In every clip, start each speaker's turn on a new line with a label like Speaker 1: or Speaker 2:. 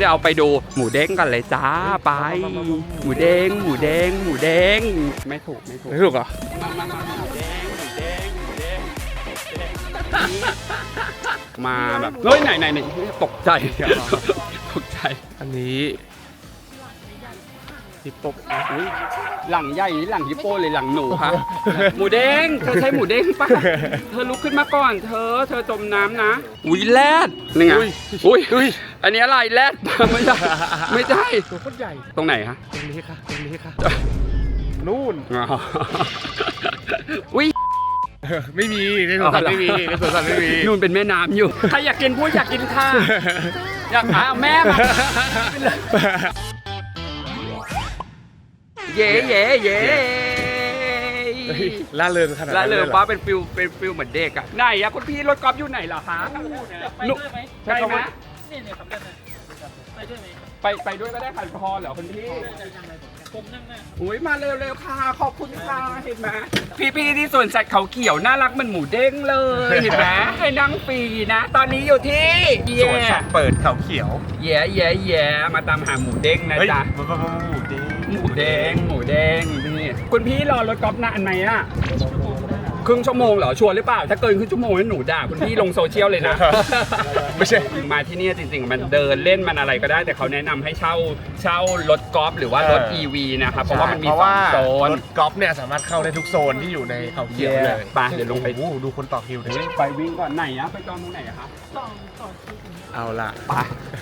Speaker 1: เดี๋ยวเอาไปดูหมูเด้งกันเลยจ้าไป หมูเด้งหมูเด้งหมูเด้งไม่ถูกไม่ถูก
Speaker 2: ไม่ถูกเหรอ
Speaker 1: มาแบบเฮ้ยไหนไหนไหนตกใจตกใจ
Speaker 2: อันนี้ ฮิปโป
Speaker 1: อุ๊ยหลังใหญ่หรือหลังฮิปโปเลยหลังหนูคะหมูเด้งเธอใช้หมูเด้งป่ะเธอลุกขึ้นมาก่อน เธอเธอจมน้ำนะอุ้ยแรดนี่ไงอุ้ยอุ้ยอันนี้อะไรแรดไม่ใช่ไม่ใช่
Speaker 2: ตัวโคตรใหญ่
Speaker 1: ตรงไหนคะ
Speaker 2: ตรงนี้ค่ะตรงนี้ค่ะนู่น
Speaker 1: อ๋ออุ้ย
Speaker 2: ไม่มีในสวนสัตว์ไม่มีในสวนสัตว์ไม่มี
Speaker 1: นู่นเป็นแม่น้ำอยู่ใครอยากกินพูดอยากกินค่ะอยากอ้าวแม่มา เย่เย่เย่
Speaker 2: ล่าเริงขนาด
Speaker 1: แล้ว
Speaker 2: นั้น
Speaker 1: เลย
Speaker 2: หรอ
Speaker 1: ป้าเป็นฟิลเป็นฟิลเหมือนเด็กอะไหนอะคุณพี่รถกอล์ฟอยู่ไหนเหรอคะ
Speaker 3: ไปด้วยไหม
Speaker 1: ใช่ไหม
Speaker 3: นี่เนี่ยขับเล่นนะไปด้วยไหม
Speaker 1: ไปไปด้วยก็ได้ค่ะพอเหรอคุณพี่
Speaker 3: ผมนั่งหน้า
Speaker 1: อุ้ยมาเร็วๆค่ะ ขอบคุณค่ะเห็นไหมพี่พี่ๆที่สวนสัตว์เขาเขียวน่ารักเหมันหมูเด้งเลย เห็นไหมให้นั่งฟรีนะ ตอนนี้อยู่ที่
Speaker 2: สวนสัตว์เปิดเขาเขียว
Speaker 1: แย่แย่แย่มาตามหาหมูเด้งนะ
Speaker 2: เฮ้ย
Speaker 1: จ๊ะ
Speaker 2: หมูเด้ง
Speaker 1: หมูเด้งหมูเด้งนี่คุณพี่รอรถกอล์ฟนานไหมอะครึ่งชั่วโมงเหรอชัวร์หรือเปล่า ถ้าเกินครึ่งชั่วโมงนั้นหนูด่าคุณพี่ลงโซเชียลเลยนะ
Speaker 2: ไม่ใช่
Speaker 1: มาที่เนี่ยจริง ๆ มันเดินเล่นมันอะไรก็ได้ แต่เขาแนะนำให้เช่าเช่ารถกอล์ฟหรือว่ารถ
Speaker 2: เออ
Speaker 1: EV นะครับเพราะว่ามันมี
Speaker 2: เพราะ
Speaker 1: สอ
Speaker 2: ว่าง
Speaker 1: โซน
Speaker 2: รถกอล์ฟเนี่ยสามารถเข้าได้ทุกโซนที่อยู่ในเขาเขียวเลย
Speaker 1: ไปเดี๋ยวลงไป
Speaker 2: โอ้โหดูคนต่อคิวดิ
Speaker 1: ไปวิ่งก่อนไหนอะไปจองตรงไหนอะครับ
Speaker 3: ต้องต่อคิว
Speaker 2: เอาละ
Speaker 1: ไป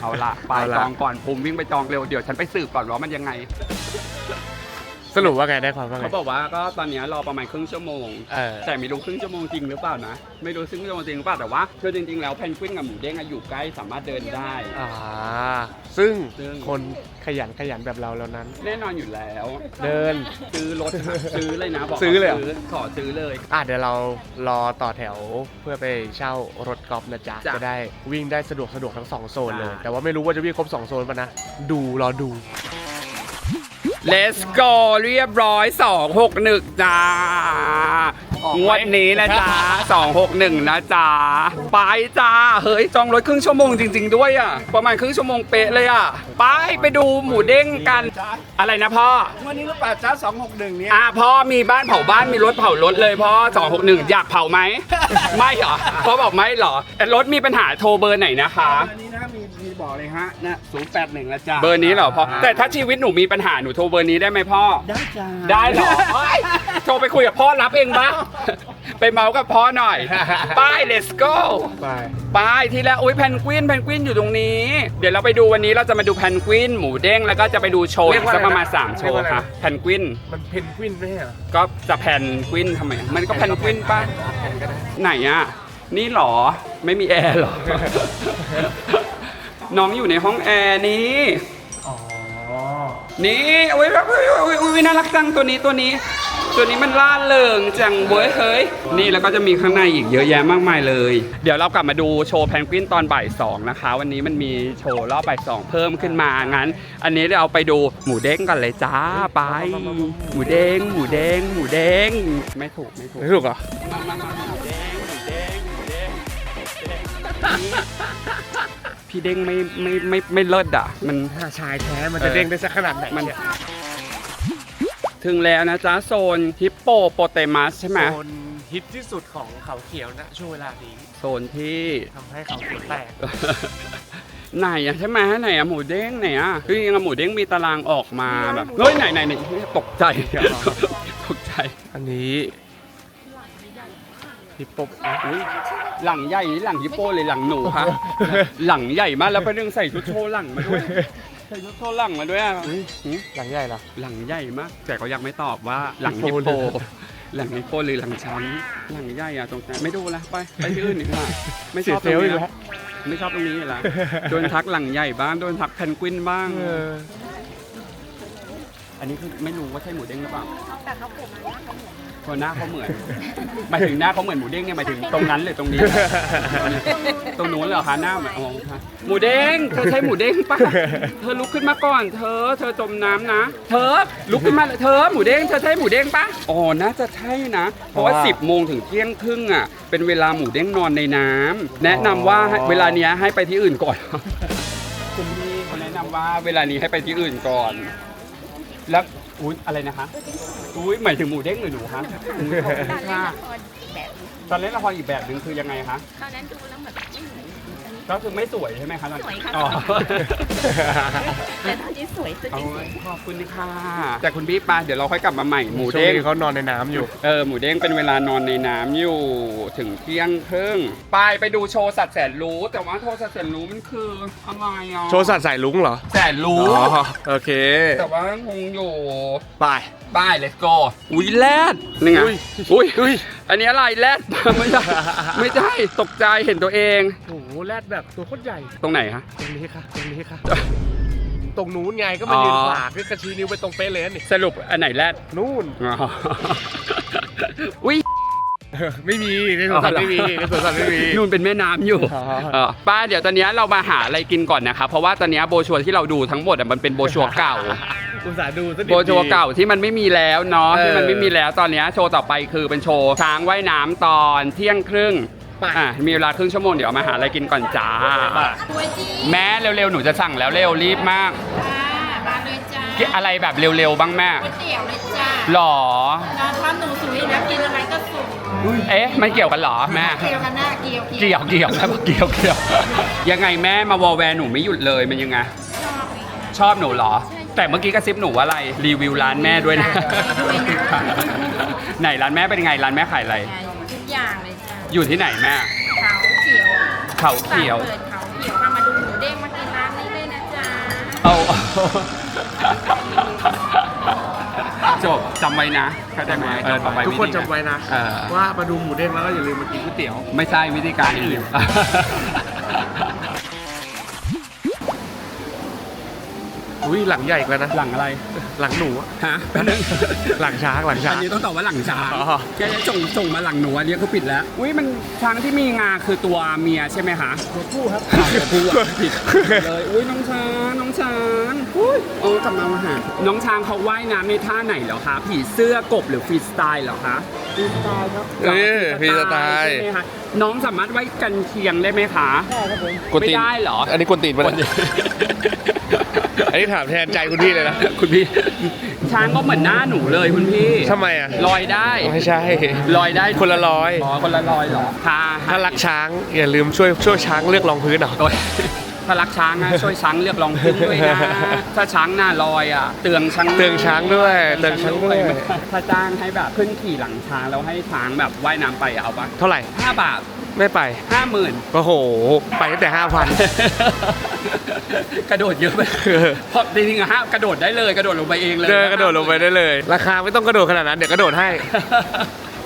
Speaker 1: เอาละไป
Speaker 2: เอาละ
Speaker 1: จองก่อนภูมิวิ่งไปจองเร็วเดี๋ยวฉันไปสืบก่อนว่ามันยังไง
Speaker 2: สรุปว่าไงได้ความว่าไง
Speaker 1: เขาบอกว่าก็ตอนเนี้ยรอประมาณครึ่งชั่วโมง
Speaker 2: เออ
Speaker 1: แต่ไม่รู้ครึ่งชั่วโมงจริงหรือเปล่านะ ไม่รู้ครึ่งชั่วโมงจริงหรือเปล่าแต่ว่าคือจริงๆแล้วเพนกวินกับหมูเด้งอะอยู่ใกล้สามารถเดินได้
Speaker 2: อ่า ซึ่ง
Speaker 1: ซึ่ง
Speaker 2: คนขยันขยันแบบเราแล้วนั้น
Speaker 1: แน่นอนอยู่แล้ว
Speaker 2: เดิน
Speaker 1: ซื้อรถค่ะซื้อเลยนะบอก
Speaker 2: ซื้อเลยเหรอ
Speaker 1: ขอซื้อเลย
Speaker 2: อะเดี๋ยวเรารอต่อแถวเพื่อไปเช่ารถกอล์ฟนะจ๊ะ
Speaker 1: จ้ะ
Speaker 2: จะได้วิ่งได้สะดวกสะดวกทั้งสองโซนเลย
Speaker 1: ใช่
Speaker 2: แต่ว่าไม่รู้ว่าจะวิ่งครบสองโซนป่ะนะ ดูรอดู
Speaker 1: Let's go เรียบร้อย 261จ้า
Speaker 2: ออกไหม
Speaker 1: งวดนี้นะจ๊ะ261 นะจ๊ะไปจ้า เฮ้ย จองรถครึ่งชั่วโมงจริง ๆ ด้วยอะ ประมาณครึ่งชั่วโมงเป๊ะเลยอะ ไปไปดูหมูเด้งกัน อะไรนะพ่อ
Speaker 4: วันนี้หรือเปล่าจ้าสองหกหนึ่งเนี่ย
Speaker 1: อ่าพ่อมีบ้านเผาบ้านมีรถเผารถเลยพ่อ 261 อยากเผาไหม ไม่เหรอพ่อบอกไม่เหรอแต่รถมีปัญหาโทรเบอร์ไหนนะคะ
Speaker 4: อันนี้นะมีมี บอกเลยฮะนะศูนย์แปดหนึ่งละจ้า
Speaker 1: เบอร์นี้เหรอพ่อ แต่ถ้าชีวิตหนูมีปัญหาหนูโทรเบอร์นี้ได้ไหมพ่อ
Speaker 4: ได้จ้า
Speaker 1: ได้เหรอเฮ้ยโทรไปคุยกับพ่อรับเองปะไปเมาส์กับพ่อหน่อย ไป let's go
Speaker 2: ไป
Speaker 1: ไปทีละอุ้ยแพนกวินแพนกวินอยู่ตรงนี้ เดี๋ยวเราไปดูวันนี้เราจะมาดูแพนกวินหมูเด้งแล้วก็จะไปดูโชว์อีกสักประมาณ3โชว์ค่ะแพนกวิน
Speaker 2: มันเพนกวินไหมเหรอ
Speaker 1: ก็จะแพนกวินทำไม มันก็แพนกวินปะไหนอะ นี่เหรอ ไม่มีแอร์เหรอ น้องอยู่ในห้องแอร์นี้
Speaker 2: อ๋อ
Speaker 1: นี่อุ้ยอุ้ยอุ้ยอุ้ยน่ารักจังตัวนี้ตัวนี้ ตัวนี้มันล่าเริงจังเว้ยเฮ้ย นี่แล้วก็จะมีข้างในอีกเยอะแยะมากมายเลย เดี๋ยวเรากลับมาดูโชว์แพนกวินตอนบ่ายสองนะคะ วันนี้มันมีโชว์รอบบ่ายสองเพิ่มขึ้นมางั้น อันนี้เราไปดูหมูเด้งกันเลยจ้าไป หมูเด้งหมูเด้งหมูเด้งไม่ถูกไม่ถูก
Speaker 2: ไม่ถูกเหรอ
Speaker 1: มามามาหมูเด้งหมูเด้งหมูเด้ง พี่เด้งไม่ไม่ไม่ไม่เลิศอะ มัน
Speaker 2: ถ้าชายแท้มันจะเด้งได้สักขนาดไหน
Speaker 1: มัน
Speaker 2: เนี่ย
Speaker 1: ถึงแล้วนะจ๊ะโซนฮิปโปโปเตมัสใช่ไหม
Speaker 2: โซนฮิตที่สุดของเขาเขียวนะช่วงเวลานี้
Speaker 1: โซนที่
Speaker 2: ทำให้เขาเขียวแตก
Speaker 1: ไหนอะใช่ไหมไหนอะหมูเด้งไหนอะคือจริงๆอะหมูเด้งมีตารางออกมาแบบเฮ้ยไหนไหนไหนตกใจ ตกใจ
Speaker 2: อันนี้ ฮิปโป
Speaker 1: อุ๊ยหลังใหญ่นี่หลังฮิปโปเลยหลังหนูคะหลังใหญ่มากแล้วไปเรื่องใส่ชุดโชว์หลังมาด้วยใส่ชุดโชว์หลังมาด้วยอะหืม
Speaker 2: หลังใหญ่เหรอ
Speaker 1: หลังใหญ่มากแต่เขายังไม่ตอบว่าหลังฮิป
Speaker 2: ฮิป
Speaker 1: โป
Speaker 2: โป
Speaker 1: หลังฮิปโปหรือหลังช้างหลังใหญ่อะตรงไหนไม่ดูละไปไปที่อื่นดีกว่าไม่ช
Speaker 2: เสีย
Speaker 1: อบ
Speaker 2: เซ
Speaker 1: ตร
Speaker 2: ล
Speaker 1: ง
Speaker 2: ล์อี
Speaker 1: นี้
Speaker 2: ก
Speaker 1: ละ
Speaker 2: แล้ว
Speaker 1: ไม่ชอบตรงนี้เหรอโดนทักหลังใหญ่บ้างโดนทักแพนกวินบ้าง
Speaker 2: เออ
Speaker 1: อันนี้คือไม่รู้ว่าใช่หมูเด้งหรือเปล่าแต่เขาผมห น้าเขาเหมือนหมายถึงหน้าเขาเหมือนหมูเด้งเนี่ยหมายถึงตรงนั้นหรือตรงนี้ ตรงนู้นเหรอคะหน้าเหมือนอ๋อค่ะหมูเด้งเธอใช่หมูเด้งป่ะเธอลุกขึ้นมาก่อน เธอ เธอจมน้ำนะ เธอลุกขึ้นมาเลยเธอหมูเด้งเธอใช่หมูเด้งป่ะอ๋อน่าจะใช่นะ เพราะว่า
Speaker 2: เพราะว่า
Speaker 1: 10โมงถึงเที่ยงครึ่งอะเป็นเวลาหมูเด้งนอนในน้ำแนะนำว่าให้
Speaker 2: อ๋อ
Speaker 1: เวลาเนี้ยให้ไปที่อื่นก่อน คุณพี่เขาแนะนว่าเวลานี้ให้ไปที่อื่นก่อน แล้ว อุ้ยอะไรนะคะอุ้ยหมายถึงหมูเด้งหรือหนูคะอืมขอบคุณค่ะ
Speaker 5: แบบ
Speaker 1: ตอนเล่นละครอีกแบบหนึ่งคือยังไงคะ
Speaker 5: ตอนนั้นดูแล้วแบบไม่เหมือนอันนี้
Speaker 1: ก็คือไม่สวยใช่ไหมคะตอน
Speaker 5: สวยค่ะ
Speaker 1: อ๋อ
Speaker 5: แต่ตอนนี้สวยสุด
Speaker 1: เอา
Speaker 5: ที่สวย
Speaker 1: ขอบคุณค่ะจากคุณพี่ปาเดี๋ยวเราค่อยกลับมาใหม่หมู
Speaker 2: ช่วง
Speaker 1: เด้ง
Speaker 2: นี้เขานอนในน้ำอยู่
Speaker 1: เออหมูเด้งเป็นเวลานอนในน้ำอยู่ถึงเที่ยงครึ่งไปไปดูโชว์สัตว์แสนรู้ แต่ว่าโชว์สัตว์แสนรู้มันคืออะไรอะ
Speaker 2: โชว์สัตว์สายลุงเหรอ
Speaker 1: แสนรู้
Speaker 2: อ๋อโอเค
Speaker 1: แต่ว่างงอยู่
Speaker 2: ไป
Speaker 1: บาย let's go อุ้ยแรดนี่ไง
Speaker 2: อุ้ย
Speaker 1: อุ้ย
Speaker 2: อุ้ย
Speaker 1: อันนี้อะไรแรด ไม่ใช่ไม่ใช่ตกใจเห็นตัวเอง
Speaker 2: โอ้โหแรดแบบตัวโคตรใหญ่
Speaker 1: ตรงไหนคะ
Speaker 2: ตรงนี้ค่ะ ตรงนี้ค่ะ ตรงนู้นไงก็มายืน
Speaker 1: อ๋อ
Speaker 2: ขวางก็กระชี้นิ้วไปตรงเป๊ะเลยนี่
Speaker 1: สรุปอันไหนแรด
Speaker 2: นู่น
Speaker 1: อ๋ออุ้ย
Speaker 2: ไม่มีในสวนสัตว์ไม่มีในสวนสัตว์ไม่มี
Speaker 1: นู่นเป็นแม่น้ำอยู่
Speaker 2: อ๋อ
Speaker 1: เออป้าเดี๋ยวตอนนี้เรามาหาอะไรกินก่อนนะครับเพราะว่าตอนนี้โบชัวร์ที่เราดูทั้งหมดอะมันเป็นโบชัวร์เก่า
Speaker 2: อุตส่าห์ดูซะดิ
Speaker 1: โบชัวร์เก่าที่มันไม่มีแล้วเนาะ
Speaker 2: เออ
Speaker 1: ที่มันไม่มีแล้วตอนนี้โชว์ต่อไปคือเป็นโชว์ช้างว่ายน้ำตอนเที่ยงครึ่ง
Speaker 2: ไป
Speaker 1: อะมีเวลาครึ่งชั่วโมงเดี๋ยวมาหาอะไรกินก่อนจ้า
Speaker 5: ตัวจี
Speaker 1: แม่เร็วๆ หนูจะสั่งแล้วเร็วรีบมาก
Speaker 5: มาเลยจ้า
Speaker 1: กินอะไรแบบเร็วๆ บ้างแม่
Speaker 5: ก๋วยเตี๋ยวเลยจ้า
Speaker 1: หรอ
Speaker 5: นอนท้อนหนูสวยนะกินอะไรก็สุก
Speaker 1: เอ๊ะ มันเกี่ยวกันเหรอแม่
Speaker 5: เกี่ยวกันหน้าเกี่ยว
Speaker 1: เกี่ยวเกี่ยวแล้วเกี่ยวเกี่ยวยังไงแม่มาวอลแวร์หนูไม่หยุดเลยมันยังไง
Speaker 5: ชอบเลยค่ะ
Speaker 1: ชอบหนูเหรอ แต่เมื่อกี้กระซิบหนูว่าอะไรรีวิวร้านแม่ด้วยนะ
Speaker 5: ด้วยนะ
Speaker 1: ไหนร้านแม่เป็นไงร้านแม่ขายอะไร
Speaker 5: ทุกอย่างเลยจ้า
Speaker 1: อยู่ที่ไหนแม่
Speaker 5: เขาเขียว
Speaker 1: เขาเขียว
Speaker 5: เปิดเขาเขียวค่ะมาดูหมูเด้งมากินร้านนี้เลยนะจ๊ะ
Speaker 1: เอาจบจำไว้นะเข้าใจไหมเออจำไว้
Speaker 2: ทุกคน
Speaker 1: ธี
Speaker 2: จำไว้นะ
Speaker 1: เออ
Speaker 2: ว่ามาดูหมูเด้งแล้วก็อย่าลืมมากินก๋วยเตี๋ยว
Speaker 1: ไม่ใช่วิธีการอื่น
Speaker 2: อุ้ยหลังใหญ่อีกแล้วนะ
Speaker 1: หลังอะไร
Speaker 2: หลังหนูอะ
Speaker 1: ฮะแป๊บนึง
Speaker 2: หลังช้างหลังช้า
Speaker 1: อัน
Speaker 2: ง
Speaker 1: นี้ต้องตอบว่าหลังช้าง
Speaker 2: อ๋อ
Speaker 1: แกจะส่งส่งมาหลังหนูอันนี้เขาปิดแล้ว อุ้ยมันช้างที่มีงาคือตัวเมียใช่ไหมคะตัวผู้ครับตัวผู้อะผิดเลยอุ้ยน้องช้างน้องช้างอุ้ยโอ้กลับมามาหาน้องช้างเขาว่ายน้ำในท่าไหนเหรอคะผีเสื้อกบหรือฟรีสไตล์เหรอคะฟรีสไตล์ครับ
Speaker 2: เออฟรีสไตล์
Speaker 1: ใช่ไหมคะน้องสามารถไว้กันเคียงได้ไหมคะ
Speaker 2: กวน
Speaker 1: ไม่
Speaker 2: ตีน
Speaker 1: ได้เหรอ
Speaker 2: อั นนี้กวนตีนปะเนี่ย อันนี้ถามแทนใจคุณพี่เลยนะ
Speaker 1: คุณพี่ ช้างก็เหมือนหน้าหนูเลยคุณพี่
Speaker 2: ทำไมอะ
Speaker 1: ลอยได้
Speaker 2: ไม่ใช่
Speaker 1: ลอยได้
Speaker 2: คนละร้อย
Speaker 1: อ๋อคนละลอยเหรอค่ะ
Speaker 2: ถ้ารักช้างอย่าลืมช่วยช่วยช้างเลือกรองพื้นเหรอ
Speaker 1: โดย ถ้ารักช้างนะช่วยช้างเลือกรองพื้นด้วยนะ ถ้าช้างหน้าลอยอะเตืองช้าง
Speaker 2: เตืองช้างด้วยเตืองช้างด้วย
Speaker 1: ถ้าจ้างให้แบบขึ้นขี่หลังช้างแล้วให้ช้างแบบว่ายน้ำไปอะเอาปะ
Speaker 2: เท่าไหร่
Speaker 1: ห้าบาท
Speaker 2: ไม่ไป
Speaker 1: ห้าหมื่น
Speaker 2: โอ้โห ไปตั้งแต่ห้าพัน
Speaker 1: กระโดดเยอะไปเพราะจริงๆอะฮะกระโดดได้เลยกระโดดลงไปเองเลย
Speaker 2: เดินกระโดดลงไปได้เลย ราคาไม่ต้องกระโดดขนาดนั้นเดี๋ยวกระโดดให้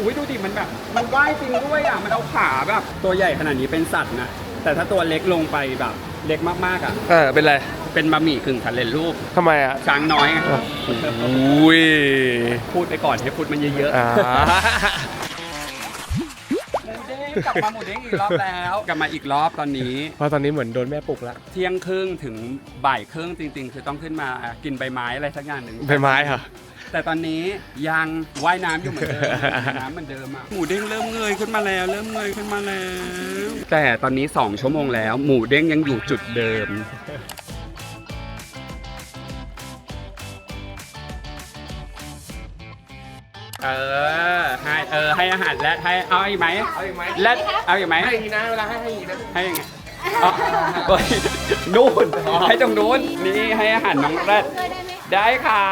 Speaker 1: อุ้ยดูดิมันแบบ มันว่ายจริงด้วยอะมันเอาขาแบบ ตัวใหญ่ขนาดนี้เป็นสัตว์นะแต่ถ้าตัวเล็กลงไปแบบ เล็กมากๆอะ
Speaker 2: เออเป็นไร
Speaker 1: เป็นบะหมี่กึ่งสำเร็จรูป
Speaker 2: ทำไมอะ
Speaker 1: ช้างน้อยไง
Speaker 2: อุ้ย
Speaker 1: พูดไปก่อนให้พูดมันเยอะ
Speaker 2: อ่า
Speaker 1: ๆหมูเด้งกลับมาหมูเด้งอีกรอบแล้วกลับมาอีกรอบตอนนี้
Speaker 2: เพราะตอนนี้เหมือนโดนแม่ปลุกแล้ว
Speaker 1: เที่ยงครึ่งถึงบ่ายครึ่งจริง ๆ คือต้องขึ้นมากินใบไม้อะไรสักอย่างหนึ่ง
Speaker 2: ใบไม้เหรอ
Speaker 1: แต่ตอนนี้ยังว่ายน้ำอยู่เหมือนเดิมน้ำเหมือนเดิมอะหมูเด้งเริ่มเงยขึ้นมาแล้ว เริ่มเงยขึ้นมาแล้ว แต่ตอนนี้ 2 ชั่วโมงแล้ว หมูเด้งยังอยู่จุดเดิม เออให้เออให้อาหารแรดให้เอาอีกไหม
Speaker 2: เอาอีกไหม
Speaker 1: แรดเอาอีกไหม
Speaker 2: ให้ทีนะเวลาให้ให้อีกนะ
Speaker 1: ให้ยังไงอ๋อโอ้ยนู่นให้ตรงนู้นนี่ให้อาหารน้องแรด ได้ค่ะ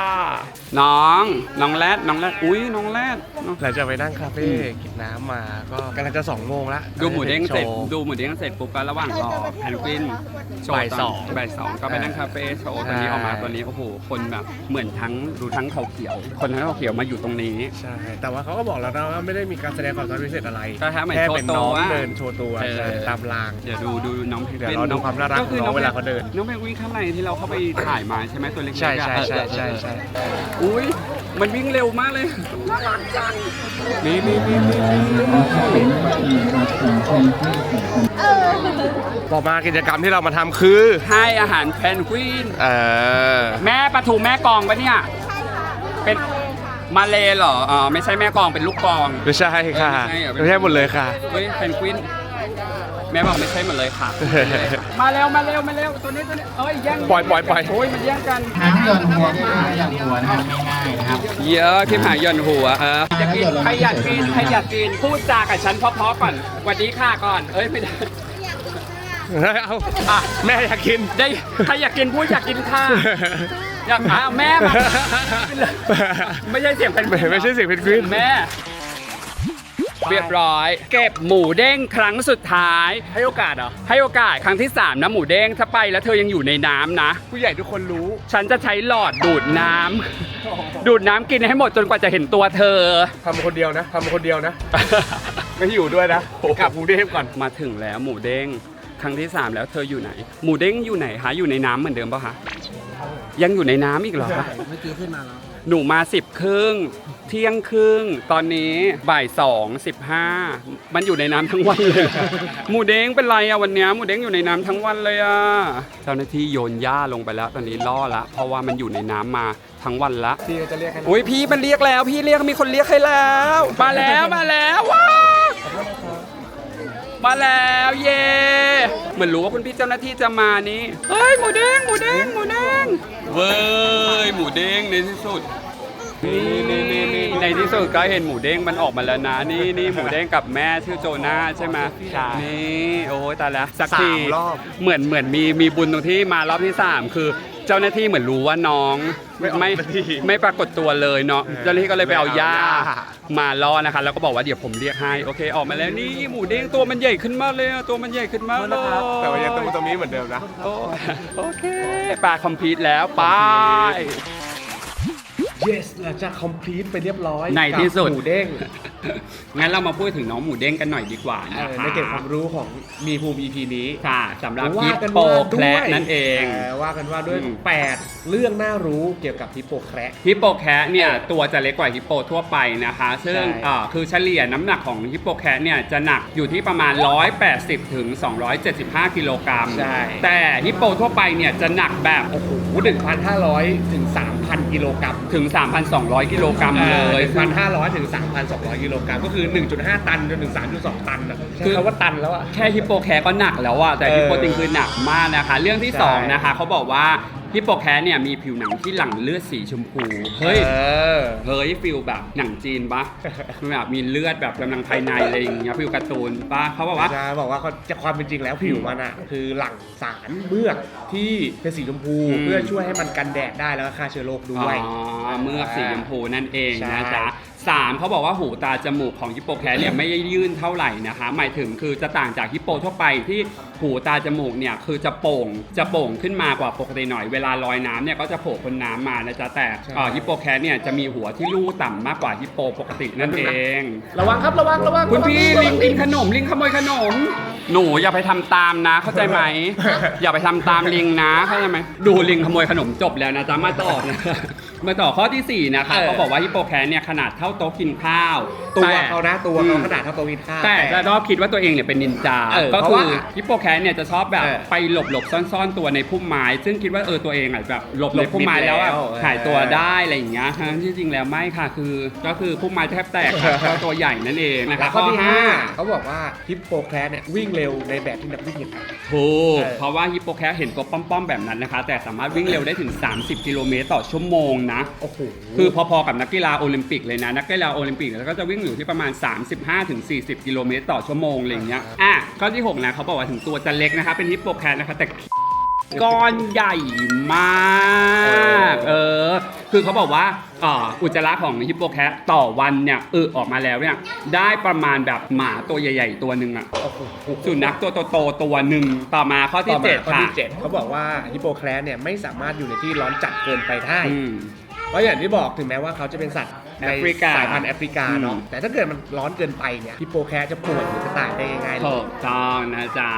Speaker 1: น้อง น้องแรดน้องแรดอุ้ยน้องแรดน้อง
Speaker 2: หลังจากไปนั่งคาเฟ่กินน้ำมาก็กำลังจะสองโมงละ
Speaker 1: ดูหมูเด้งเสร็จ
Speaker 2: โชว์
Speaker 1: ดูหมูเด้งเสร็จปุ๊บก็ระหว่างรอแพนกวินโชว์
Speaker 2: บ่าย
Speaker 1: ตน
Speaker 2: สอง
Speaker 1: บ่ายสองก็ไปนั่งคาเฟ่โชว์ตอนนี้
Speaker 2: ใช่
Speaker 1: ออกมาตอนนี้โอ้โหคนแบบเหมือนทั้งดูทั้งเขาเขียว คนทั้งเขาเขียวมาอยู่ตรงนี้
Speaker 2: ใช่ แต่ว่าเขาก็บอกแล้วนะว่าไม่ได้มีการแสดงความสามารถพิเศษอะไร
Speaker 1: ก็แค่เหมือน
Speaker 2: แค่
Speaker 1: โชว์
Speaker 2: เป็น
Speaker 1: ตัว
Speaker 2: น้อง
Speaker 1: ว่า
Speaker 2: เดินโชว์ตัว
Speaker 1: เออ
Speaker 2: ใช่ตามราง
Speaker 1: เดี๋ยวดูดูน้องเพนกวิน
Speaker 2: เดี๋ยวรอดูความน่ารัก
Speaker 1: ก็คือ
Speaker 2: ของน้องเวลาเขาเดิน
Speaker 1: น้องเพนกวินข้างในที่เราเข้าไปถ่ายมาใช่ไหมตัวเล็กๆ
Speaker 2: ใช่
Speaker 1: อะ
Speaker 2: ใช่ใช่ใช่ใช่
Speaker 1: อุ้ยมันวิ่งเร็วมากเลยน่ารักจัง
Speaker 2: นี่นี่นี่นี่ต่อมากิจกรรมที่เรามาทำคือ
Speaker 1: ให้อาหารเพนกวิน
Speaker 2: เออ
Speaker 1: แม่ปลาทูแม่กองปะเนี่ยเป็นมาเลเหรออ๋อไม่ใช่แม่กองเป็นลูกกอง
Speaker 2: ไม่ใช่ค่ะ
Speaker 1: เออไม่ใช่เหรอ
Speaker 2: ไม่ใช่หมดเลยค่ะ
Speaker 1: เฮ้ยเพนกวิน แม่บอกไม่ใช่หมดเลยค่ะ มาเร็วมาเร็วมาเร็วตัวนี้ตัวนี้เอ้ยแย่ง
Speaker 2: ปล่อยปล่อยปล่อย
Speaker 1: โอ้ยมันแย่งกัน
Speaker 6: หางหย่อนหัวคลิปหางหย่อนหัวนะครับง่ายๆนะครับ
Speaker 1: เยอะคลิปหางหย่อนหัวเอออยากกินใครอยากกินใครอยากกินพูดจากับฉันเพราะๆก่อนสวัสดีค่ะก่อน เอ้ยไม่ได้
Speaker 2: เอาอะแม่อยากกิน
Speaker 1: ได้ใครอยากกินพูดอยากกินค่ะอยากอะแม่มาไม่ใช่เสียงเป็น
Speaker 2: ไม่ไม่ใช่เสียงเพนกวิน
Speaker 1: แม่ เรียบร้อย เก็บหมูเด้งครั้งสุดท้าย
Speaker 2: ให้โอกาสเหรอ
Speaker 1: ให้โอกาสครั้งที่ 3 นะหมูเด้งถ้าไปแล้วเธอยังอยู่ในน้ำนะ
Speaker 2: ผู้ใหญ่ทุกคนรู้
Speaker 1: ฉันจะใช้หลอดดูดน้ำ ดูดน้ำกินให้หมดจนกว่าจะเห็นตัวเธอ
Speaker 2: ทำคนเดียวนะทำคนเดียวนะไม่อยู่ด้วยนะกลับกรุงเทพก่อน
Speaker 1: มาถึงแล้วหมูเด้งครั้งที่ 3 แล้วเธออยู่ไหน หมูเด้งอยู่ไหนคะอยู่ในน้ำเหมือนเดิมปะคะยังอยู่ในน้ำอีกเหรอคะ
Speaker 6: เมื่อกี้ขึ้นมาแล้ว
Speaker 1: หนูมาสิบครึ่ง เที่ยงครึ่งตอนนี้บ่ายสองสิบห้ามันอยู่ในน้ำทั้งวันเลย หมูเด้งเป็นไรอะวันเนี้ยหมูเด้งอยู่ในน้ำทั้งวันเลยอะเจ้าหน้าที่โยนหญ้าลงไปแล้ว ตอนนี้ล่อละ เพราะว่ามันอยู่ในน้ำมาทั้งวันละ
Speaker 2: พี่จะเรียกให้
Speaker 1: อุ้ยพี่มันเรียกแล้วพี่เรียกมีคนเรียกให้แล้ว มาแล้วมาแล้วว้าวมาแล้วเย่เหมือนรู้ว่าคุณพี่เจ้าหน้าที่จะมานี่เฮ้ยหมูเด้งหมูเด้งหมูเด้งเว้ยหมูเด้งในที่สุดนี่นี่นี่นี่ ในที่สุดก็เห็นหมูเด้งมันออกมาแล้วนะ นี่นี่หมูเด้งกับแม่ชื่อโจนาใช่ไหม
Speaker 2: ใช่
Speaker 1: นี่โอ้ยตายแล้วสัก
Speaker 2: สา
Speaker 1: ที
Speaker 2: มรอบ
Speaker 1: เหมือนเหมือนมีมีบุญตรงที่มารอบที่3คือเจ้าหน้าที่เหมือนรู้ว่าน้อง
Speaker 2: ไม่ออก
Speaker 1: ไม่
Speaker 2: มาที่
Speaker 1: ไม่ปรากฏตัวเลยเนาะ
Speaker 2: เออ
Speaker 1: เจ้าหน้าที่ก็เลยไปเอา
Speaker 2: ไปเอา
Speaker 1: หญ้า
Speaker 2: หญ้า
Speaker 1: มาล่อนะคะ แล้วก็บอกว่าเดี๋ยวผมเรียกให้โอเคออกมาแล้วนี่หมูเด้งตัวมันใหญ่ขึ้นมากเลยอะตัวมันใหญ่ขึ้นมากเลย
Speaker 2: แต่ว่ายังต้องตรงนี้เหมือนเดิมนะ
Speaker 1: โอ้โอเคปลาคอมพลีทแล้วไป
Speaker 2: yes หลังจาก complete ไปเรียบร้อย
Speaker 1: ในที่สุด
Speaker 2: กับหมูเด้ง
Speaker 1: งั้นเรามาพูดถึงน้องหมูเด้งกันหน่อยดีกว่า
Speaker 2: เอ
Speaker 1: นะ
Speaker 2: อ
Speaker 1: คะ
Speaker 2: ในเก็บความรู้ของมีภูมิ EP นี้
Speaker 1: ค่ะสำหรับ
Speaker 2: ว่า
Speaker 1: ฮิป
Speaker 2: กัน
Speaker 1: โป
Speaker 2: ว่า
Speaker 1: แคระนั่นเอง
Speaker 2: ว่ากันว่าด้วย
Speaker 1: อืม
Speaker 2: 8 เรื่องน่ารู้เกี่ยวกับฮิปโปแคระ
Speaker 1: ฮิปโปแคระเนี่ยตัวจะเล็กกว่าฮิปโปทั่วไปนะคะ ซึ่ง
Speaker 2: ใช่
Speaker 1: เอ่อคือเฉลี่ยน้ำหนักของฮิปโปแคระเนี่ยจะหนักอยู่ที่ประมาณ 180ถึง275 กิโลกรัม
Speaker 2: ใช่
Speaker 1: แต่ฮิปโปทั่วไปเนี่ยจะหนักแบบ
Speaker 2: โอ้โห1,500 ถึง 3,000 กิโลกรัม
Speaker 1: ถึง 3,200 กิโลกรัมเลย
Speaker 2: 1,500 ถึง 3,200 กิโลกรัมก็คือ 1.5 ตันจนถึง 3.2 ตันอะ
Speaker 1: คื
Speaker 2: คืออคำว่าตันแล้วอะ
Speaker 1: แค่ฮิปโปแคระก็หนักแล้วอะแต่
Speaker 2: เออ
Speaker 1: ฮิปโปติงคือหนักมากนะคะ เรื่องที่
Speaker 2: ใช่
Speaker 1: สองนะคะเขาบอกว่าฮิปโปแคระเนี่ยมีผิวหนังที่หลั่งเลือดสีชมพู เฮ้ย
Speaker 2: เออ
Speaker 1: เฮ้ยฟิลแบบหนังจีนปะ มันแบบมีเลือดแบบกำลังภายในอะไรอย่างเงี้ยฟิลการ์ตูนปะเขาบอกว่า
Speaker 2: จะบอกว่าเขาจะความเป็นจริงแล้วผิวมันอะคือหลั่งสารเมือกที่เป็นสีชมพู
Speaker 1: อืม
Speaker 2: เพื่อช่วยให้มันกันแดดได้แล้วก็ฆ่าเชื้อโรคด้วย
Speaker 1: อ๋อเมือกสีชมพูนั่นเอง
Speaker 2: ใช่
Speaker 1: นะจ๊ะ สามเขาบอกว่าหูตาจมูกของฮิปโปแคระเนี่ยไม่ได้ยื่นเท่าไหร่นะคะ หมายถึงคือจะต่างจากฮิปโปทั่วไปที่หูตาจมูกเนี่ยคือจะโป่งจะโป่งขึ้นมากว่าปกติหน่อยเวลาลอยน้ำเนี่ยก็จะโผล่พ้นน้ำมานะจ๊ะแต่เอ่อฮิปโปแคระเนี่ยจะมีหัวที่ลู่ต่ำมากกว่าฮิปโปปกตินั่นเอง
Speaker 2: ระวังครับระวังระวัง
Speaker 1: คุณพี่
Speaker 2: ระวั
Speaker 1: ลิงลิงขนมลิงขโมยขนม หนูอย่าไปทำตามนะ เข้าใจไหม อย่าไปทำตามลิงนะเข้าใจไหมดูลิงขโมยขนมจบแล้วนะจ๊ะมาต่อนะ มาต่อข้อที่สี่นะคะเขาบอกว่าฮิปโปแคร์เนี่ยขนาดเท่าโต๊ะกินข้าว
Speaker 2: ตัว
Speaker 1: แต่
Speaker 2: เขานะตัว
Speaker 1: อื
Speaker 2: เขา
Speaker 1: ม
Speaker 2: ขนาดเท่าโตวกินข้าว
Speaker 1: แต่จะชอบคิดว่าตัวเองเนี่ยเป็นนินจา
Speaker 2: เออ
Speaker 1: ก็
Speaker 2: เพราะ
Speaker 1: คือ
Speaker 2: ว่า
Speaker 1: ฮิปโปแคร์เนี่ยจะชอบแบบ
Speaker 2: เออ
Speaker 1: ไปหลบหลบๆซ่อนๆตัวในพุ่มไม้ ซึ่งคิดว่าเออตัวเองอะแบบหลบหลบ
Speaker 2: หลบ
Speaker 1: พุ่มไม้แล้วอะ
Speaker 2: มิดแล้ว
Speaker 1: หายตัวได้อะไรอย่างเงี้ยทั้งที่จริงแล้วไม่ค่ะคือ ก็คือพุ่มไม้แทบแตกค่ะ ก็ตัวใหญ่นั่นเองนะคะ
Speaker 2: แล้วข้อที่ห้าเขาบอกว่าฮิปโปแคร์เนี่ยวิ่งเร็วในแบบที่นักวิ่งเห็น
Speaker 1: ถูก
Speaker 2: เออ
Speaker 1: เพราะว่าฮิปโปแคร์เห็นตัวป้อมๆแบบนั้นนะคะ แต่สามารถวิ่งเร็วได้ถึง 30 กิโลเมตรต่อชั่วโมงนะ
Speaker 2: โอ้โห
Speaker 1: คือพอๆกับนักกีฬาโอลิมปิกเลยนะ นักกีฬาโอลิมปิกแล้วก็จะวิ่งอยู่ที่ประมาณ 35-40 กิโลเมตรต่อชั่วโมงอะไรอย่างเงี้ยอะข้อที่6นะเขาบอกว่าถึงตัวจะเล็กนะคะเป็นฮิปโปแคร์นะคะแต่ก้อนใหญ่มาก เออ คือเขาบอกว่าอ่าอุจจาระของฮิปโปแคร์ต่อวันเนี่ยเออออกมาแล้วเนี่ยได้ประมาณแบบหมาตัวใหญ่ ๆ ตัวหนึ่งอะสุนัขตัวโตๆตัวหนึ่งต่อมาข้อที่
Speaker 2: ต่อมา
Speaker 1: เจ็ด
Speaker 2: ข้อ
Speaker 1: ค่ะ
Speaker 2: ที่เจ็ดเขาบอกว่าฮิปโปแคร์เนี่ยไม่สามารถอยู่ในที่ร้อนจัดเกินไปได้
Speaker 1: อืม
Speaker 2: เพราะอย่างที่บอกถึงแม้ว่าเขาจะเป็นสัตว์ ใน
Speaker 1: แอฟริกา
Speaker 2: สายพันธุ์แอฟริกาเนาะ
Speaker 1: อืม
Speaker 2: แต่ถ้าเกิดมันร้อนเกินไปเนี่ยฮิปโปแคร์จะป่วยหรือจะตายได้ง่ายๆเล
Speaker 1: ถู
Speaker 2: ย
Speaker 1: กต้องนะจ๊ะ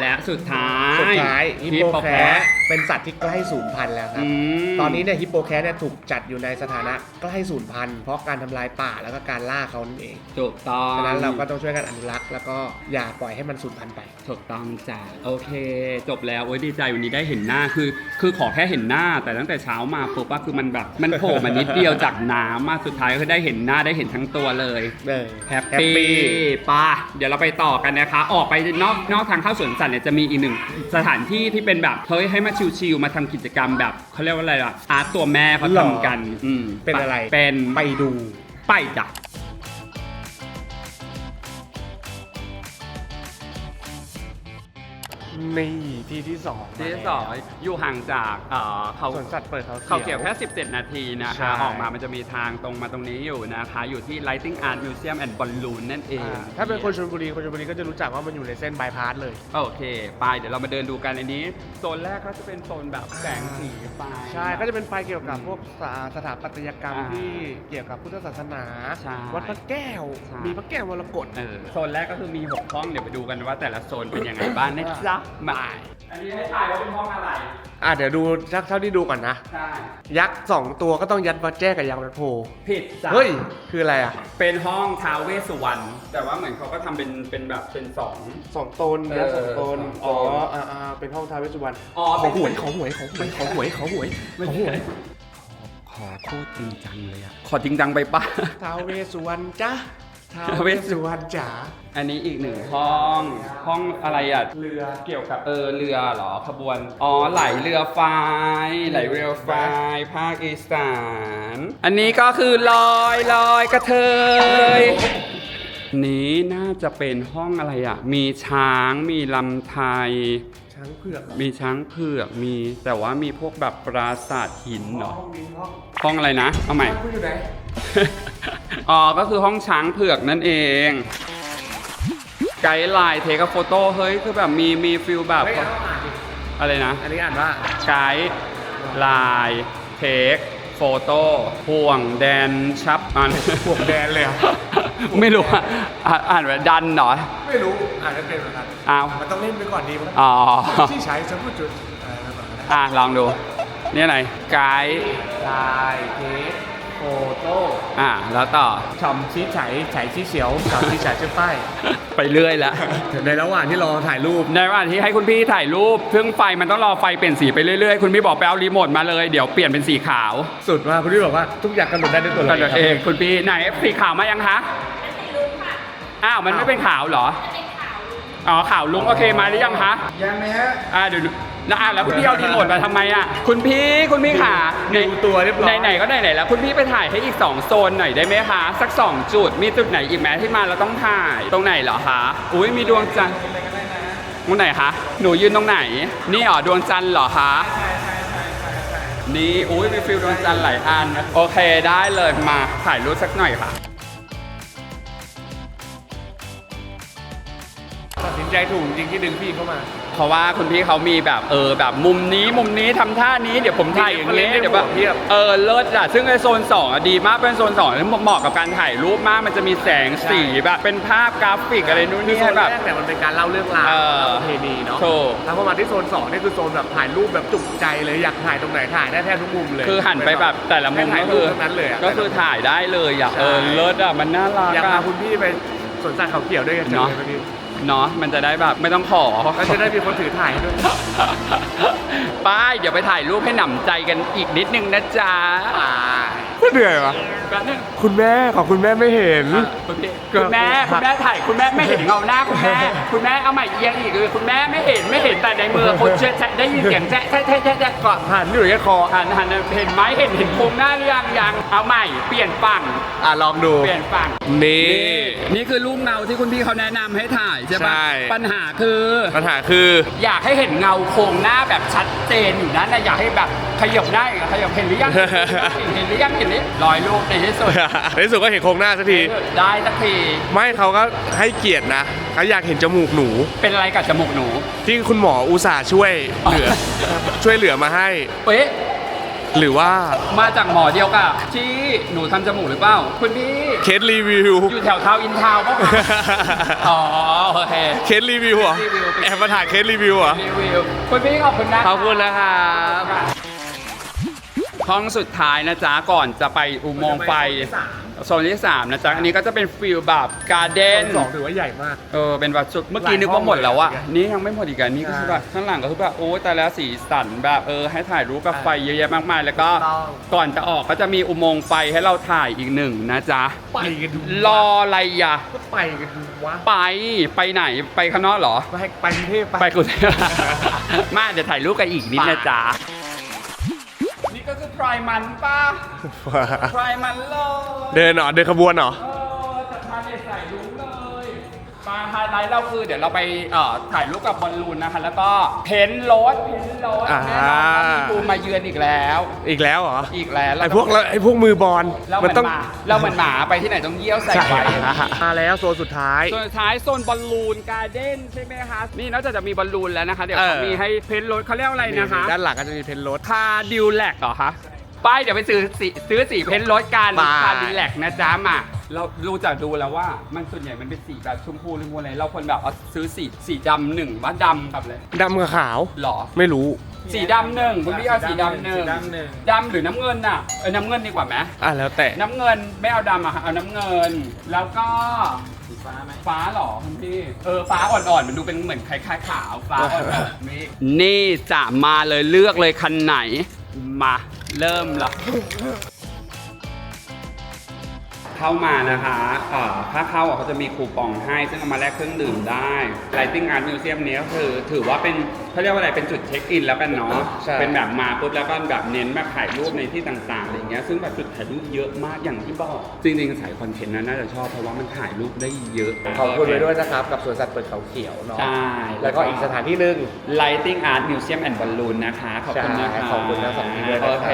Speaker 1: และสุดท้าย
Speaker 2: สุดท้ายฮิปโปแคร์เป็นสัตว์ที่ใกล้สูญพันธุ์แล้วครับ
Speaker 1: อืม
Speaker 2: ตอนนี้เนี่ยฮิปโปแคร์เนี่ยถูกจัดอยู่ในสถานะใกล้สูญพันธุ์เพราะการทำลายป่าแล้วก็การล่าเขานั่นเอง
Speaker 1: ถูกต้อง
Speaker 2: ฉะนั้นเราก็ต้องช่วยกันอนุรักษ์แล้วก็อย่าปล่อยให้มันสูญพันธุ์ไป
Speaker 1: ถูกต้องจ้ะโอเค จบแล้วโอ้ยดีใจวันนี้ได้เห็นหน้าคือ คือขอแค่เห็นหน้าแต่ตั้งแต่เช้ามาปุ๊บว่าคือมันแบบมันโผล่มานิดเดียวจากน้ำมาสุดท้ายายก็คือได้เห็นหน้าได้เห็นทั้งตัวเลย
Speaker 2: เออ
Speaker 1: แฮปปี้ป่ะเดี๋ยวเราไปต่อกันนะคะ ออกไปนอกนอกทางเข้าสวนสัตว์เนี่ยจะมีอีกหนึ่งสถานที่ที่เป็นแบบเฮ้ยให้มาชิลๆมาทำกิจกรรมแบบเขาเรียกว่าอะไรล่ะอาร์ตตัวแม่เขาทำกันอืม
Speaker 2: เป็นอะไร
Speaker 1: เป็น
Speaker 2: ไปดู
Speaker 1: ไปจ้ะ
Speaker 2: นี่ที่ที่สอง
Speaker 1: ที่สองอยู่ห่างจากเอ่อเขา
Speaker 2: สวนสัตว์เปิดเขา
Speaker 1: เขาเกี่ยวแค่ 17 นาทีนะ
Speaker 2: ใช่
Speaker 1: คะ ออกมามันจะมีทางตรงมาตรงนี้อยู่นะคะ อยู่ที่ Lighting Art Museum and Balloon นั่นเอง
Speaker 2: อ่าถ้าเป็นคนชลบุรีคนชลบุรีก็จะรู้จักว่ามันอยู่ในเส้นบายพาสเลย
Speaker 1: โอเค ไป เดี๋ยวเรามาเดินดูกันอันนี้ โซนแรกก็จะเป็นโซนแบบแสงสีไฟ
Speaker 2: ใช่ก็จะเป็นไฟเกี่ยวกับพวกสาสถาปัตยกรรม
Speaker 1: อ่า
Speaker 2: ที่เกี่ยวกับพุทธศาสนา
Speaker 1: ใช่
Speaker 2: วัดพระแก้ว
Speaker 1: ใช่
Speaker 2: มีพระแก้วมรกต
Speaker 1: เออโซนแรกก็คือมี 6 ห้อง เดี๋ยวไปดูกันว่าแต่ละโซนเป็นยังไงบ้างนะจ๊ะมาอันนี้ให้ทายว่าเป็นห้องอะไร
Speaker 2: อะเดี๋ยวดูชักเท่าที่ดูก่อนนะ
Speaker 1: ใช่
Speaker 2: ยักษ์สองตัวก็ต้องยัดวัดแจ้กับยักษ์วัดโพ
Speaker 1: ผิดจ้ะ
Speaker 2: เฮ้ย คืออะไรอะ
Speaker 1: เป็นห้องท้าวเวสสุวรรณแต่ว่าเหมือนเขาก็ทำเป็นเป็นแบบเป็นสอง
Speaker 2: สองตนยักษ์สองตน
Speaker 1: เออ
Speaker 2: อ๋ออ่าอ่าเป็นห้องท้าวเวสสุวรรณ
Speaker 1: อ๋อ
Speaker 2: ข
Speaker 1: เป็
Speaker 2: อน หวยขอหวยขอหวยขอหวยขอหวยขอหวย
Speaker 1: ขอโคตรจริงจังเลยอะขอจริงจังไปปะ
Speaker 2: ท้าวเวสสุวรรณจ้า ท้าว
Speaker 1: ท้าว
Speaker 2: เว
Speaker 1: เว
Speaker 2: ส
Speaker 1: ส
Speaker 2: สุวรรณจ๋า
Speaker 1: อันนี้อีกหนึ่งห้อง ห้องอะไรอะ
Speaker 2: เรือ
Speaker 1: เกี่ยวกับเออเรือเหรอขบวน อ๋อไหลเรือไฟไหลเรือไฟภาคอีสาน อันนี้ก็คือลอยลอยกระเทย นี้น่าจะเป็นห้องอะไรอะ มีช้างมีลำไทย
Speaker 2: ช้างเผือก
Speaker 1: มีช้างเผือกมี แต่ว่ามีพวกแบบปราสาทหินเหรอ
Speaker 2: ห้องนี้ห้อง
Speaker 1: ห้องอะไรนะ เอาใหม่
Speaker 2: ช้างเผือกอยู่ไหน
Speaker 1: อ๋อ ก็คือห้องช้างเผือกนั่นเอง ไกด์ไลน์เทคโฟโต้เฮ้ย คือแบบมีมีฟิลแบบ
Speaker 2: เฮ้ยเอาอ่านดิ
Speaker 1: อะไรนะ
Speaker 2: อันนี้อ่านว่า
Speaker 1: ไกด์ไลน์เทคโฟโต้ห่วงแดนชับอ่าน
Speaker 2: ห่วงแดนเลยเหรอ
Speaker 1: ไม่รู้อะอ่านอ่านว่าดันเหรอ
Speaker 2: ไม่รู้อ่านไม่เป็นเหมือนกัน
Speaker 1: อ้าว
Speaker 2: มันต้องเล่นไปก่อนดีมั้ง
Speaker 1: อ๋อ
Speaker 2: ที่ใช้จะพูดจุดอะไรมาก่อนก็ได้
Speaker 1: อะ ลองดู นี่อะไรไกด์
Speaker 2: ลายเทค โฟโต้
Speaker 1: อะแล้วต่อ
Speaker 2: ชอมชี้ไฉไฉชี้เฉียวกับชี้ไฉชื่อป้าย
Speaker 1: ไปเรื่อยแล้ว
Speaker 2: ในระหว่างที่รอถ่ายรูป
Speaker 1: ในระหว่างที่ให้คุณพี่ถ่ายรูปเครื่องไฟมันต้องรอไฟเปลี่ยนสีไปเรื่อยๆ คุณพี่บอกไปเอารีโมทมาเลย เดี๋ยวเปลี่ยนเป็นสีขาว
Speaker 2: สุดมากคุณพี่บอกว่าทุกอย่างกำหนดได้ด้วยตัว
Speaker 1: ก็
Speaker 2: เรา
Speaker 1: เดี๋ยวเองคุณพี่ไหนสีขาวมายังคะอ้าวมันไม่เป็นขาวเหรออ๋อขาวลุงโอเคมาหรือยังคะ
Speaker 4: ยังไหมฮะ
Speaker 1: อ่าเดี๋ยวดู แล้วอะแล้วคุณพี่เอารีโมทมาทำไมอะคุณพี่คุณพี่ขา
Speaker 2: ดูตัวเรียบร้อย
Speaker 1: ไหนๆก็ไหนๆแล้ว คุณพี่ไปถ่ายให้อีก 2 โซนหน่อยได้ไหมคะ สัก 2 จุดมีจุดไหนอีกไหมที่มาเราต้องถ่ายตรงไหนเหรอคะอุ้ยมีดวงจันทร์ตรงไหนคะหนูยืนตรงไหน นี่อ๋อดวงจันทร์เหรอคะนี่อุ้ยมีฟิลดวงจันทร์หลายอันโอเคได้เลยมาถ่ายรูปสักหน่อยค่ะ
Speaker 2: ตัดสินใจถูกจริงที่ดึงพี่เข้ามา
Speaker 1: เพราะว่าคุณพี่เขามีแบบเออแบบมุมนี้มุมนี้ทำท่านี้เดี๋ยวผมถ่ายอย่างนี้
Speaker 2: มี reference
Speaker 1: เดี๋ยวแบบ
Speaker 2: เพียบ
Speaker 1: เออเลิศอะซึ่งในโซน2อะดีมากเป็นโซน2ที่เหมาะกับการถ่ายรูปมากมันจะมีแสงสีแบบเป็นภาพกราฟิกอะไรนู่น
Speaker 2: คือ
Speaker 1: นี่
Speaker 2: โซน
Speaker 1: แบ
Speaker 2: แร
Speaker 1: บ
Speaker 2: กเนี่ยมันเป็นการเล่าเรื่องราว
Speaker 1: เออ
Speaker 2: ประเพณีเนาะ
Speaker 1: ถูก
Speaker 2: แล้วพอมาที่โซนสองนี่คือโซนแบบถ่ายรูปแบบจุกใจเลยอยากถ่ายตรงไหนถ่ายได้แทบทุกมุมเลย
Speaker 1: คือหันไปแบบแต่ละมุม
Speaker 2: ถ่าย
Speaker 1: ก็
Speaker 2: รู
Speaker 1: คื
Speaker 2: ป
Speaker 1: อ
Speaker 2: ทั้งนั้นเลยะ
Speaker 1: ก็คือถ่ายได้เลยอะ
Speaker 2: ใช่
Speaker 1: เออเลิศอะมันน่ารัก
Speaker 2: อยากพา
Speaker 1: อะ
Speaker 2: คุณพี่ไปสวนสัตว์เขาเขียวด้วยกันจัง
Speaker 1: เนาะ
Speaker 2: เลยวันนี้
Speaker 1: เนาะมันจะได้แบบไม่ต้องขอ
Speaker 2: แล้วจะได้มีคนถือถ่ายให้ด้วย
Speaker 1: ป้ายเดี๋ยวไปถ่ายรูปให้หนำใจกันอีกนิดนึงนะจ๊ะ
Speaker 2: เหนื่อยวะ
Speaker 1: แป๊บนึง
Speaker 2: คุณแม่ของคุณแม่ไม่เห็น
Speaker 1: คุณพี่คุณแม่คุณแม่ถ่ายคุณแม่ไม่เห็นเงาหน้าคุณแม่คุณแม่เอาใหม่เอียงอีกเลยคุณแม่ไม่เห็นไม่เห็นแต่ในมือคนเชื่อได้ยินเสียงแจ๊ะแจ๊ะแจ๊ะแจ๊ะแจ๊ะก่อน
Speaker 2: หันอยู่แค่คอ
Speaker 1: หันหันเห็นไหมเห็นเห็นโครงหน้าหรือยังยังเอาใหม่เปลี่ยนฝั่ง
Speaker 2: อะลองดู
Speaker 1: เปลี่ยนฝั่ง
Speaker 2: นี่
Speaker 1: นี่คือรูปเงาที่คุณพี่เขาแนะนำให้ถ่ายใช่ปะ
Speaker 2: ใช่
Speaker 1: ปัญหาคือ
Speaker 2: ปัญหาคือ
Speaker 1: อยากให้เห็นเงาโครงหน้าแบบชัดเจนอยู่นั้นนะอยากให้แบบขยับได้อีกขยับเห็นหรือยังเห็นหรือยังเห็นหรือยังรอยรูปในที่สุด
Speaker 2: ในที่สุดก็เห็นโครงหน้าสักที
Speaker 1: ได้สักที
Speaker 2: ไม่เขาก็ให้เกียรตินะเขาอยากเห็นจมูกหนู
Speaker 1: เป็นอะไรกับจมูกหนู
Speaker 2: ที่คุณหมออุตส่าห์ช่วยเหลือ ช่วยเหลือมาให้
Speaker 1: เป๊ะ
Speaker 2: หรือว่า
Speaker 1: มาจากหมอเดียวกับที่หนูทำจมูกหรือเปล่าคุณพี่
Speaker 2: เคสรีวิว
Speaker 1: อยู่แถวเทาวน์อินทาวน์ปะคะอ๋อโอเค
Speaker 2: เคสรีวิวเหรอ
Speaker 1: รีวิว
Speaker 2: แอบมาถ่ายเคสรีวิวเหรอ
Speaker 1: รีวิวคุณพี่ขอบคุณนะ
Speaker 2: ขอบคุณนะครับ
Speaker 1: ห้องสุดท้ายนะจ๊ะก่อนจะไปอุโมงค์ไฟ โซนที่3นะจ๊ะ อันนี้ก็จะเป็นฟิลแบบการ์เด้น
Speaker 2: สองถือว่าใหญ่มาก
Speaker 1: เออ เป็นแบบชุด เมื่อกี้นึกว่าหมดแล้วอะนี่ยังไม่หมดอีกอันนี่ก็คือแบบข้างหลังก็คือแบบโอ้แต่แล้วสีสันแบบเออให้ถ่ายรูปกับไฟเยอะแยะมากมาย แล้วก็
Speaker 2: ถูกต้อง
Speaker 1: ก่อนจะออกก็จะมีอุโมงค์ไฟให้เราถ่ายอีกหนึ่งนะจ๊ะ
Speaker 2: ไปกันดู
Speaker 1: รออะไรอะ
Speaker 2: ก็ไปกันดูวะ
Speaker 1: ไป ไปไหน ไปข้างนอกเหรอ
Speaker 2: ไปไปกรุงเทพ
Speaker 1: ไปกูมาเดี๋ยวถ่ายรูปกันอีกนิดนะจ๊ะ นี่ก็คือพรายมันป้าพรายมันเลย
Speaker 2: เดินเหรอเดินขบวนเหรอ
Speaker 1: เอ ปาไฮไลท์เราคือเดี๋ยวเราไปเอ่อถ่ายรูปกับบอลลูนนะคะ แล้วก็เพ้นท์รถเพ้นท์รถ
Speaker 2: อ่า
Speaker 1: แน่นอนว่ามีปูมาเยือนอีกแล้ว
Speaker 2: อีกแล้วเหรอ
Speaker 1: อีกแล้ว
Speaker 2: ไอพวกไอพวกมือบอล
Speaker 1: เราเหมือนหมาเราเหมือนหมาไปที่ไหนต้องเยี่ยวใส่
Speaker 2: ใช่
Speaker 1: ไฟ
Speaker 2: มาแล้วโซนสุดท้าย
Speaker 1: ส่วนสุดท้ายโซนบอลลูนการ์เด้นใช่ไหมคะ นี่นอกจากจะมีบอลลูนแล้วนะคะ เดี๋ยว
Speaker 2: เออ
Speaker 1: เขามีให้เพ้นท์รถเขาเรียกว่าอะไรนะคะ
Speaker 2: ด้านหลังก็จะมีเพนรถ
Speaker 1: คาดิวแลกเหรอคะ ไปเดี๋ยวไปซื้อสีซื้อสีเพ้นท์รถกัน
Speaker 2: ไป
Speaker 1: คาดิวแลกนะจ๊ะมาเรารู้จากดูแล้วว่ามันส่วนใหญ่มันเป็นสีแบบชมพูหรืออะไรเราควรแบบเอาซื้อสีสีดำหนึ่งว่าดำกับเลย
Speaker 2: ดำกับขาว
Speaker 1: หรอ
Speaker 2: ไม่รู้
Speaker 1: สีดำหนึ่งคุณพี่เอาสีดำหนึ่ง
Speaker 3: สีดำหนึ่ง
Speaker 1: ดำหรือน้ำเงินน่ะเออน้ำเงินดีกว่าไหม
Speaker 2: อะแล้วแต่
Speaker 1: น้ำเงินไม่เอาดำอะค่ะเอาน้ำเงิน แล้วก็
Speaker 3: สีฟ้าไหม
Speaker 1: ฟ้าเหรอคุณพี่เออฟ้าอ่อนๆมันดูเป็นเหมือนคล้ายๆขาวฟ้าอ่อนๆนี่นี่จะมาเลยเลือกเลยคันไหนมา เริ่มละเข้ามานะคะถ้าเข้าเขาจะมีคูปองให้ ซึ่งเอามาแลกเครื่องดื่มได้ Lighting Art Museum นี้ก็คือถือว่าเป็น เขาเรียกว่าอะไรเป็นจุดเช็คอินแล้วกันเนาะ
Speaker 2: ใช่
Speaker 1: เป็นแบบมาปุ๊บแล้วก็แบบเน้นมาถ่ายรูปในที่ต่างๆอะไรอย่างเงี้ยซึ่งแบบจุดถ่ายรูปเยอะมากอย่างที่บอกจริงๆสายคอนเทนต์นะน่าจะชอบเพราะว่ามันถ่ายรูปได้เยอะ
Speaker 2: ขอบคุณไว้ด้วยนะครับ กับสวนสัตว์เปิดเขาเขียวเนาะ
Speaker 1: ใช่
Speaker 2: แล้วก็อีกสถานที่หนึ่ง
Speaker 1: Lighting Art Museum and Balloon นะคะขอบคุณนะคะ
Speaker 2: ใช่ขอบคุณทั้งสองที่ด้วยนะครับ
Speaker 1: โอเค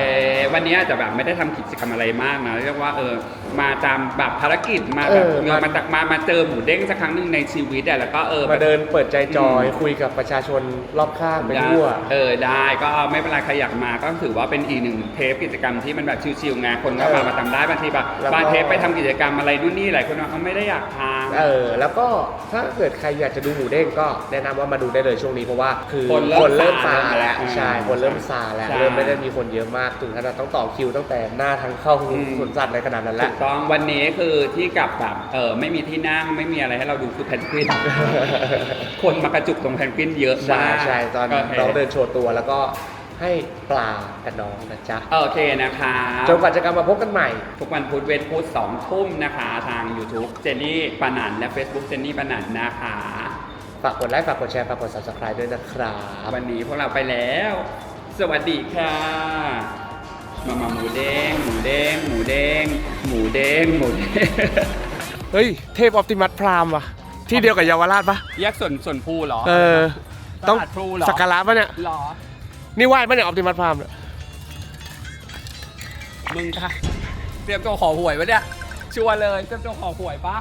Speaker 1: วันนี้อาจจะแบบไม่ได้ทำกิจกรรมอะไรมากนะเรียกว่าเออมาตามแบบภารกิจมาแบบ
Speaker 2: เออ
Speaker 1: เออมาตักมามาเจอหมูเด้งสักครั้งหนึ่งในชีวิตอะแล้วก็เออ
Speaker 2: มาเดินเปิดใจจอย
Speaker 1: อืม
Speaker 2: คุยกับประชาชนรอบข้างไปทั่ว
Speaker 1: เออได้ก็ไม่เป็นไรใครอยากมาก็ถือว่าเป็นอีกหนึ่งเทปกิจกรรมที่มันแบบชิวๆไงคนก็
Speaker 2: เอ
Speaker 1: มา
Speaker 2: อ
Speaker 1: มาทำได้บางทีแบบ
Speaker 2: แล้วก็
Speaker 1: บางเทปไปทำกิจกรรมอะไรนู่นนี่หลายคนว่าเขาไม่ได้อยากทำ
Speaker 2: เออแล้วก็ถ้าเกิดใครอยากจะดูหมูเด้งก็แนะนำว่ามาดูได้เลยช่วงนี้เพราะว่าคือ
Speaker 1: คนเริ่ม
Speaker 2: เริ่ม
Speaker 1: ซา
Speaker 2: ซาแล้ว
Speaker 1: อืม
Speaker 2: ใช่คนเริ่มซาแล้ว
Speaker 1: ใช่
Speaker 2: เริ่มไม่ได้มีคนเยอะมากถึงขนาดต้องต่อคิวตั้งแต่หน้าทางเข้า
Speaker 1: อืม
Speaker 2: สวนสัตว์อะไรขนาดนั้นแห
Speaker 1: ถู
Speaker 2: ละ
Speaker 1: กต้องวันนี้คือที่กลับแบบเออไม่มีที่นั่งไม่มีอะไรให้เราดูคือแพนกวิน คนมากระจุกตรงแพนกวินเยอะ
Speaker 2: ใช่
Speaker 1: มาก
Speaker 2: ใช่ตอน
Speaker 1: โค
Speaker 2: น้องเดินโชว์ตัวแล้วก็ให้ปลากับน้องนะจ๊ะ
Speaker 1: โอเคนะคะ
Speaker 2: จนกว่าจะกลับมาพบกันใหม่
Speaker 1: ทุกวันพุธเวทพุธสองทุ่มนะคะ ทาง YouTube เจนนี่ปานันและ Facebook เจนนี่ปานันนะคะ
Speaker 2: ฝากกดไลค์ ฝากกดแชร์ ฝากกด subscribe ด้วยนะครับ
Speaker 1: วันนี้พวกเราไปแล้ว สวัสดีค่ะ มามาหมูเด้งหมูเด้งหมูเด้งหมูเด้งหมูเด้ง
Speaker 2: เฮ้ย เทพออปติมัสพรามว่ะ ที่เดียวกับเยาวราชปะ
Speaker 1: แยกส่วนส่วนภูเหรอ
Speaker 2: เออ ต้อง
Speaker 1: ตลาดพลูเหรอ
Speaker 2: สักการะปะเนี่ย
Speaker 1: หรอ
Speaker 2: นี่ไหว้ปะเนี่ยออปติมัสพรามเนี่ย
Speaker 1: มึงค่ะ เตรียมตัวขอหวยวะเนี่ยชัวร์เลย เตรียมตัวขอหวยปะ